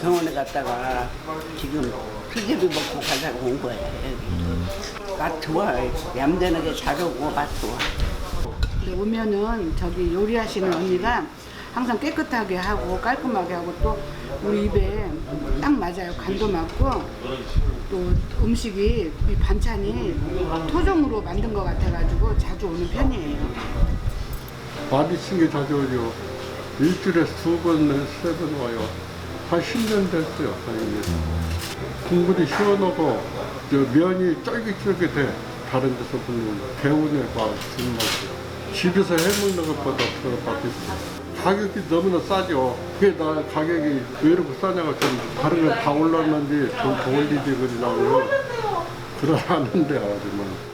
병원에 갔다가 지금 피제비 먹고 가자고 온 거예요. 여기. 맛 좋아요. 얌전하게 잘 오고 맛 좋아. 근데 오면은 저기 요리하시는 언니가 항상 깨끗하게 하고 깔끔하게 하고 또 우리 입에 딱 맞아요. 간도 맞고 또 음식이 이 반찬이 토종으로 만든 것 같아가지고 자주 오는 편이에요. 많이 게 자주 오죠. 일주일에 두 번, 세 번 와요. 한 10년 됐어요, 사장님. 국물이 시원하고, 저 면이 쫄깃쫄깃해. 다른 데서 보면 배운의 맛, 진맛이. 집에서 해먹는 것보다 더 맛있어요. 가격이 너무나 싸죠. 그게 나 가격이 왜 이렇게 싸냐고 좀 다른 거 다 올랐는지 좀더 올리지 그러냐고요. 그러는데 아주만.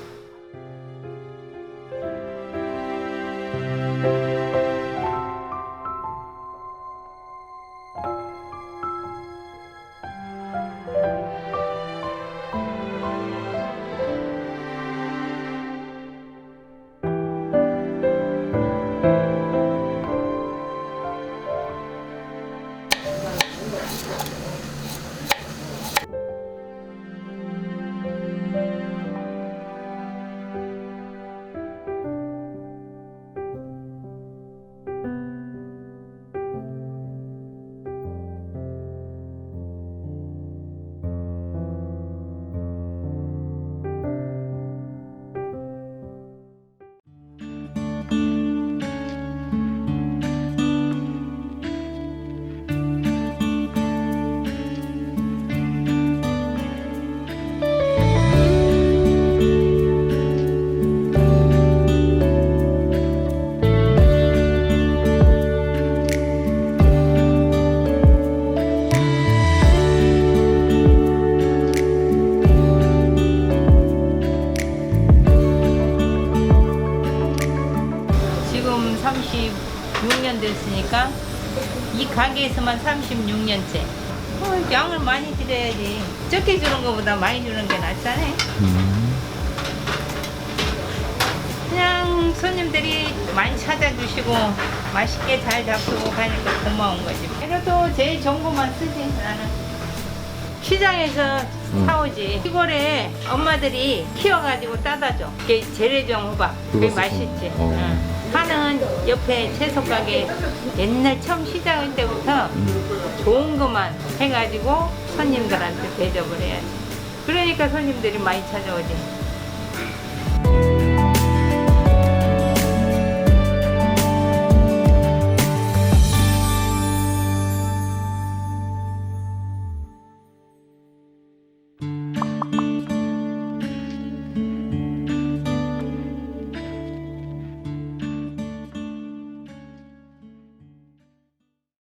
36년 됐으니까 이 가게에서만 36년째. 어, 양을 많이 드려야지. 적게 주는 것보다 많이 주는 게 낫잖아. 그냥 손님들이 많이 찾아주시고 맛있게 잘 잡수고 가니까 고마운 거지. 그래도 제일 좋은 것만 쓰지 나는. 시장에서 사오지. 시골에 엄마들이 키워가지고 따다줘. 그게 재래종 호박. 그게 맛있지. 응. 옆에 채소 가게 옛날 처음 시작할 때부터 좋은 것만 해가지고 손님들한테 대접을 해야지. 그러니까 손님들이 많이 찾아오지.